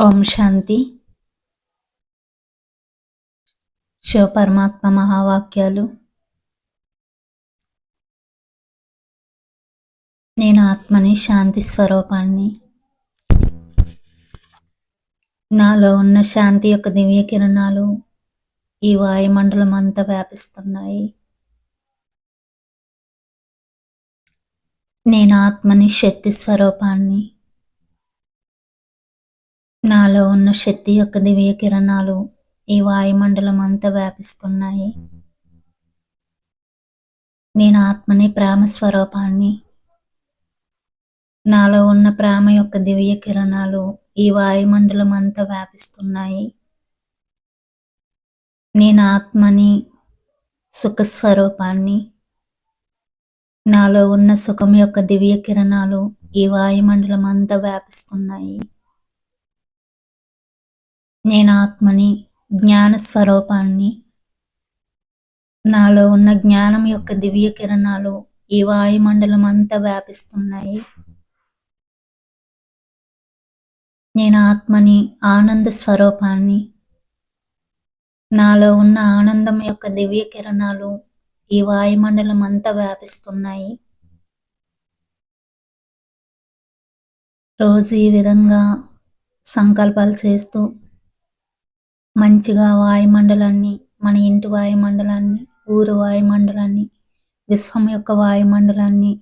ఓం శాంతి. శివపరమాత్మ మహావాక్యాలు. నేను ఆత్మని శాంతి స్వరూపాన్ని. నాలో ఉన్న శాంతి యొక్క దివ్య కిరణాలు ఈ వాయుమండలం అంతా వ్యాపిస్తున్నాయి. నేను ఆత్మని శక్తి స్వరూపాన్ని. నాలో ఉన్న శక్తి యొక్క దివ్య కిరణాలు ఈ వాయుమండలం అంతా వ్యాపిస్తున్నాయి. నేను ఆత్మని ప్రేమ స్వరూపాన్ని నాలో ఉన్న ప్రేమ యొక్క దివ్య కిరణాలు ఈ వాయుమండలం అంతా వ్యాపిస్తున్నాయి. నేను ఆత్మని సుఖ స్వరూపాన్ని నాలో ఉన్న సుఖం యొక్క దివ్య కిరణాలు ఈ వాయుమండలం అంతా వ్యాపిస్తున్నాయి. నేను ఆత్మని జ్ఞాన స్వరూపాన్ని నాలో ఉన్న జ్ఞానం యొక్క దివ్య కిరణాలు ఈ వాయుమండలం అంతా వ్యాపిస్తున్నాయి. నేను ఆత్మని ఆనంద స్వరూపాన్ని నాలో ఉన్న ఆనందం యొక్క దివ్య కిరణాలు ఈ వాయుమండలం అంతా వ్యాపిస్తున్నాయి. రోజు ఈ విధంగా సంకల్పాలు చేస్తూ మంచిగా వాయుమండలాన్ని మన ఇంటి వాయుమండలాన్ని ఊరు వాయుమండలాన్ని విశ్వం యొక్క వాయుమండలాన్ని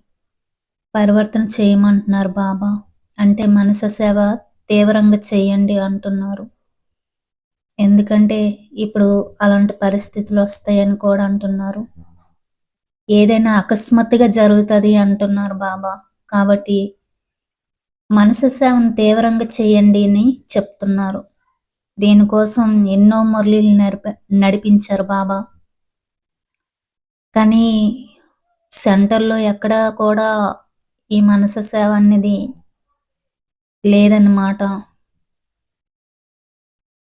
పరివర్తన చేయమంటున్నారు బాబా. అంటే మనస సేవ తీవ్రంగా చేయండి అంటున్నారు. ఎందుకంటే ఇప్పుడు అలాంటి పరిస్థితులు వస్తాయని కూడా అంటున్నారు. ఏదైనా అకస్మాత్తుగా జరుగుతుంది అంటున్నారు బాబా. కాబట్టి మనసు సేవను తీవ్రంగా చేయండి అని చెప్తున్నారు. దీనికోసం ఎన్నో మురళీలు నడిప నడిపించారు బాబా. కానీ సెంటర్లో ఎక్కడ కూడా ఈ మనసు సేవ అనేది లేదన్నమాట.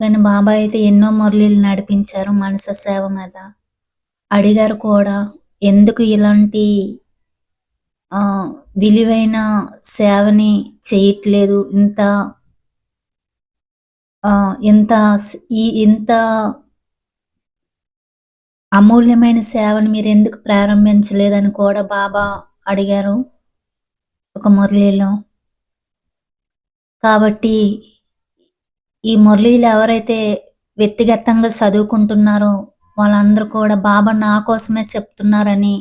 కానీ బాబా అయితే ఎన్నో మురళీలు నడిపించారు మనసు సేవ మీద. అడిగారు కూడా ఎందుకు ఇలాంటి విలువైన సేవని చేయట్లేదు ఇంత ఇంత ఈ ఇంత అమూల్యమైన సేవను మీరు ఎందుకు ప్రారంభించలేదని కూడా బాబా అడిగారు ఒక మురళిలో. కాబట్టి ఈ మురళీలు ఎవరైతే వ్యక్తిగతంగా చదువుకుంటున్నారో వాళ్ళందరూ కూడా బాబా నా కోసమే చెప్తున్నారని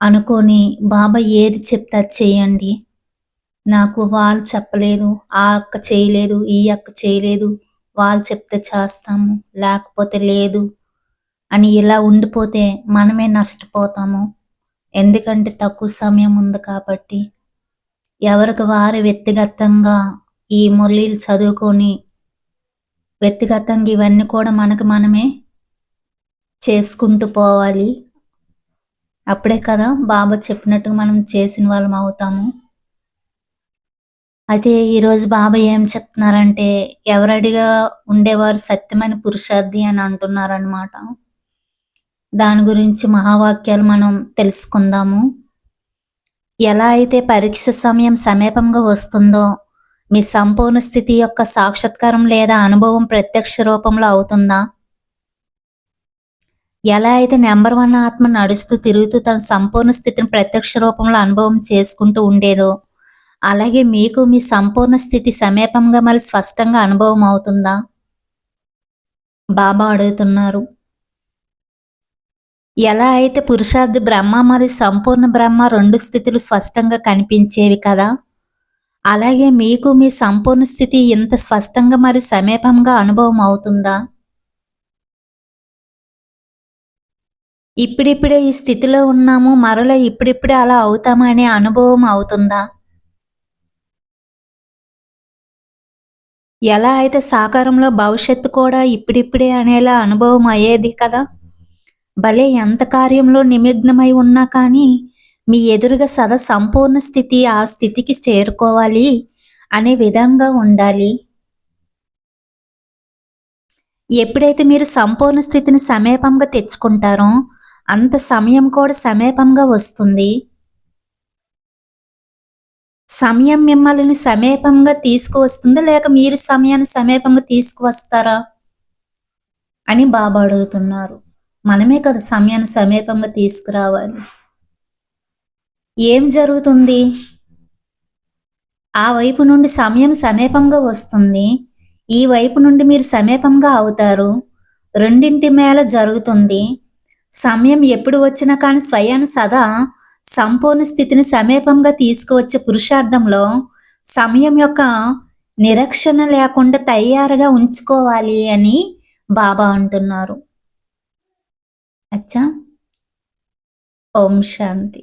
అనుకొని బాబా ఏది చెప్తే అది చేయండి. నాకు వాళ్ళు చెప్పలేదు ఆ అక్క చేయలేదు ఈ అక్క చేయలేదు వాళ్ళు చెప్తే చేస్తాము లేకపోతే లేదు అని ఇలా ఉండిపోతే మనమే నష్టపోతాము. ఎందుకంటే తక్కువ సమయం ఉంది కాబట్టి ఎవరికి వారు వ్యక్తిగతంగా ఈ మురళీలు చదువుకొని వ్యక్తిగతంగా ఇవన్నీ కూడా మనకు మనమే చేసుకుంటూ పోవాలి. అప్పుడే కదా బాబా చెప్పినట్టుగా మనం చేసిన వాళ్ళం అవుతాము. అయితే ఈరోజు బాబా ఏం చెప్తున్నారంటే ఎవరడిగా ఉండేవారు సత్యమైన పురుషార్థి అని అంటున్నారనమాట దాని గురించి మహావాక్యాలు మనం తెలుసుకుందాము. ఎలా అయితే పరీక్ష సమయం సమీపంగా వస్తుందో మీ సంపూర్ణ స్థితి యొక్క సాక్షాత్కారం లేదా అనుభవం ప్రత్యక్ష రూపంలో అవుతుందా? ఎలా అయితే నెంబర్ వన్ ఆత్మ నడుస్తూ తిరుగుతూ తన సంపూర్ణ స్థితిని ప్రత్యక్ష రూపంలో అనుభవం చేసుకుంటూ ఉండేదో అలాగే మీకు మీ సంపూర్ణ స్థితి సమీపంగా మరి స్పష్టంగా అనుభవం అవుతుందా? బాబా అడుగుతున్నారు. ఎలా అయితే పురుషార్థి బ్రహ్మ మరియు సంపూర్ణ బ్రహ్మ రెండు స్థితులు స్పష్టంగా కనిపించేవి కదా అలాగే మీకు మీ సంపూర్ణ స్థితి ఇంత స్పష్టంగా మరి సమీపంగా అనుభవం అవుతుందా? ఇప్పుడిప్పుడే ఈ స్థితిలో ఉన్నాము మరలా ఇప్పుడిప్పుడే అలా అవుతామనే అనే అనుభవం అవుతుందా? ఎలా అయితే సాకారంలో భవిష్యత్తు కూడా ఇప్పుడిప్పుడే అనేలా అనుభవం అయ్యేది కదా? భలే ఎంత కార్యంలో నిమగ్నమై ఉన్నా కానీ మీ ఎదురుగా సదా సంపూర్ణ స్థితి ఆ స్థితికి చేరుకోవాలి అనే విధంగా ఉండాలి. ఎప్పుడైతే మీరు సంపూర్ణ స్థితిని సమీపంగా తెచ్చుకుంటారో అంత సమయం కూడా సమీపంగా వస్తుంది. సమయం మిమ్మల్ని సమీపంగా తీసుకువస్తుందా? లేక మీరు సమయాన్ని సమీపంగా తీసుకువస్తారా? అని బాబా అడుగుతున్నారు. మనమే కదా సమయాన్ని సమీపంగా తీసుకురావాలి. ఏం జరుగుతుంది? ఆ వైపు నుండి సమయం సమీపంగా వస్తుంది. ఈ వైపు నుండి మీరు సమీపంగా అవుతారు. రెండింటి మేళ జరుగుతుంది. సమయం ఎప్పుడు వచ్చినా కానీ స్వయాన్ని సదా సంపూర్ణ స్థితిని సమీపంగా తీసుకువచ్చే పురుషార్థంలో సమయం యొక్క నిరక్షణ లేకుండా తయారుగా ఉంచుకోవాలి అని బాబా అంటున్నారు. అచ్చా. ఓం శాంతి.